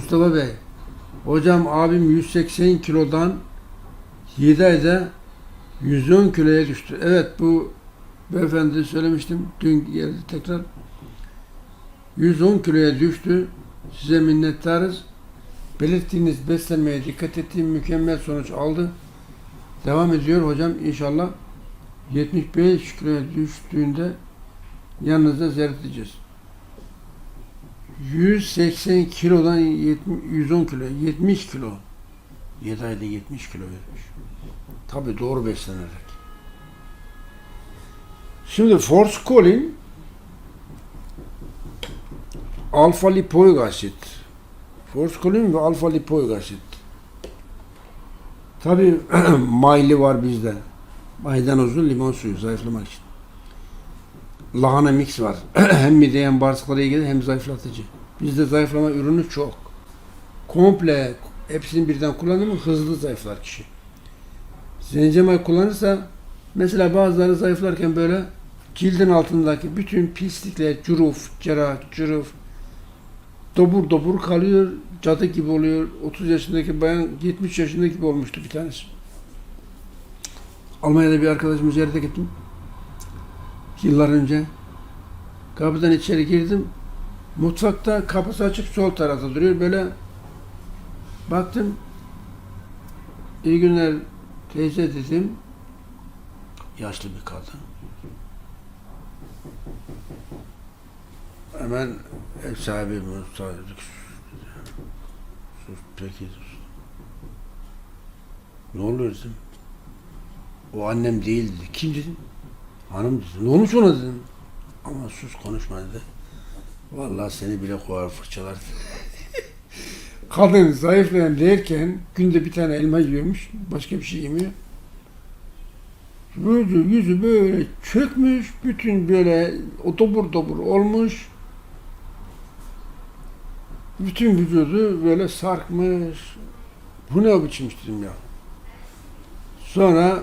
Mustafa Bey. Hocam abim 180 kilodan 7 ayda 110 kiloya düştü. Evet bu beyefendi söylemiştim. Dün geldi tekrar. 110 kiloya düştü. Size minnettarız. Belirttiğiniz beslenmeye dikkat ettiğim mükemmel sonuç aldı. Devam ediyor hocam inşallah 75 kiloya düştüğünde yanınızda ziyaret edeceğiz. 180 kilodan 70, 110 kilo, 70 kilo. 7 ayda 70 kilo vermiş. Tabii doğru beslenerek. Şimdi forskolin alfa lipoik asit. Forskolin ve alfa lipoik asit. Tabii mayli var bizde. Maydanozlu limon suyu zayıflamak için. Lahana mix var. hem mideye hem bağırsaklara iyi gelir hem zayıflatıcı. Bizde zayıflama ürünü çok. Komple hepsini birden kullanır mı hızlı zayıflar kişi. Zencemay kullanırsa mesela bazıları zayıflarken böyle cildin altındaki bütün pislikler, cüruf, cerah, cüruf dobur dobur kalıyor. Cadı gibi oluyor. 30 yaşındaki bayan 70 yaşındaki gibi olmuştu bir tanesi. Almanya'da bir arkadaşımı ziyarete gittim. Yıllar önce. Kapıdan içeri girdim. Mutfakta kapısı açık sol tarafta duruyor. Böyle baktım. İyi günler teyze dedim. Yaşlı bir kadın. Hemen ev sahibi dedik. Sus peki sus. Ne oluyor dedim. O annem değil dedi. Kim dedim. Hanım. Ne olmuş ona dedim. Ama sus konuşma dedi. Vallahi seni bile kovar fırçalar. Kadın zayıflayan derken günde bir tane elma yiyormuş. Başka bir şey yemiyor. Böyle yüzü böyle çökmüş. Bütün böyle o dobur dobur olmuş. Bütün vücudu böyle sarkmış. Bu ne biçim dedim ya. Sonra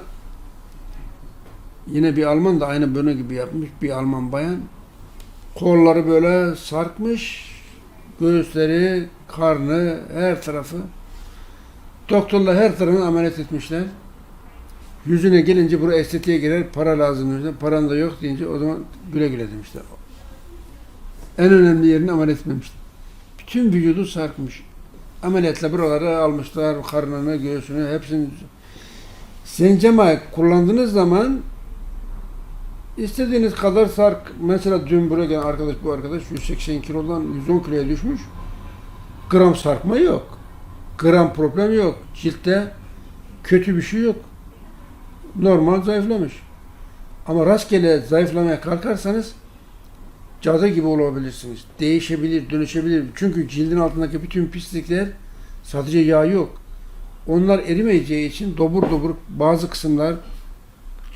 Yine bir Alman da aynı bunu gibi yapmış bir Alman bayan. Kolları böyle sarkmış, göğüsleri, karnı, her tarafı. Doktorlar her tarafını ameliyat etmişler. Yüzüne gelince buraya estetiğe girer, para lazım demişler. Paran da yok deyince o zaman güle güle demişler. En önemli yerini ameliyat etmemişler. Bütün vücudu sarkmış. Ameliyatla buraları almışlar, karnını, göğsünü, hepsini. Zencemay kullandığınız zaman İstediğiniz kadar sark. Mesela dün buraya gelen arkadaş bu arkadaş 180 kilodan 110 kiloya düşmüş. Gram sarkma yok. Gram problem yok. Ciltte kötü bir şey yok. Normal zayıflamış. Ama rastgele zayıflamaya kalkarsanız cadı gibi olabilirsiniz. Değişebilir, dönüşebilir. Çünkü cildin altındaki bütün pislikler sadece yağ yok. Onlar erimeyeceği için dobur dobur bazı kısımlar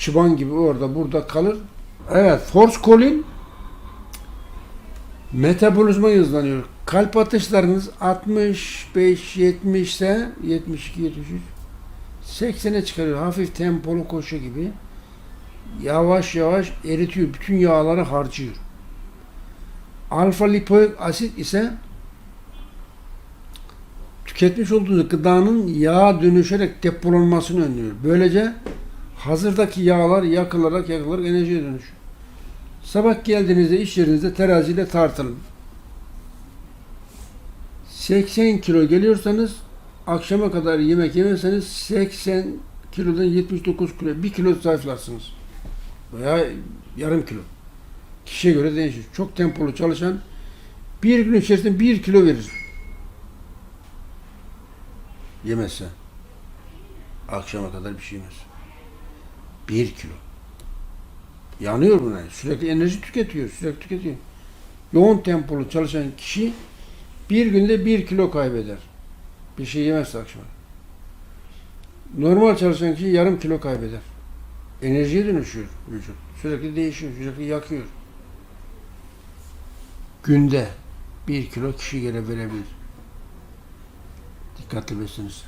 çıban gibi orada burada kalır. Evet, forskolin metabolizma hızlanıyor. Kalp atışlarınız 65 70 ise 72 73 80'e çıkarıyor. Hafif tempolu koşu gibi. Yavaş yavaş eritiyor. Bütün yağları harcıyor. Alfa lipoik asit ise tüketmiş olduğunuz gıdanın yağa dönüşerek depolanmasını önlüyor. Böylece hazırdaki yağlar yakılarak yakılarak enerjiye dönüşüyor. Sabah geldiğinizde iş yerinizde teraziyle tartılın. 80 kilo geliyorsanız akşama kadar yemek yemezseniz 80 kilodan 79 kilo, 1 kilo zayıflarsınız. Veya yarım kilo. Kişiye göre değişir. Çok tempolu çalışan bir gün içerisinde 1 kilo verir. Yemezse. Akşama kadar bir şey yemez. Bir kilo. Yanıyor buna. Sürekli enerji tüketiyor. Sürekli tüketiyor. Yoğun tempolu çalışan kişi bir günde bir kilo kaybeder. Bir şey yemezse akşam. Normal çalışan kişi yarım kilo kaybeder. Enerjiye dönüşüyor vücut. Sürekli değişiyor. Sürekli yakıyor. Günde bir kilo kişi gele verebilir. Dikkatli beslenirse.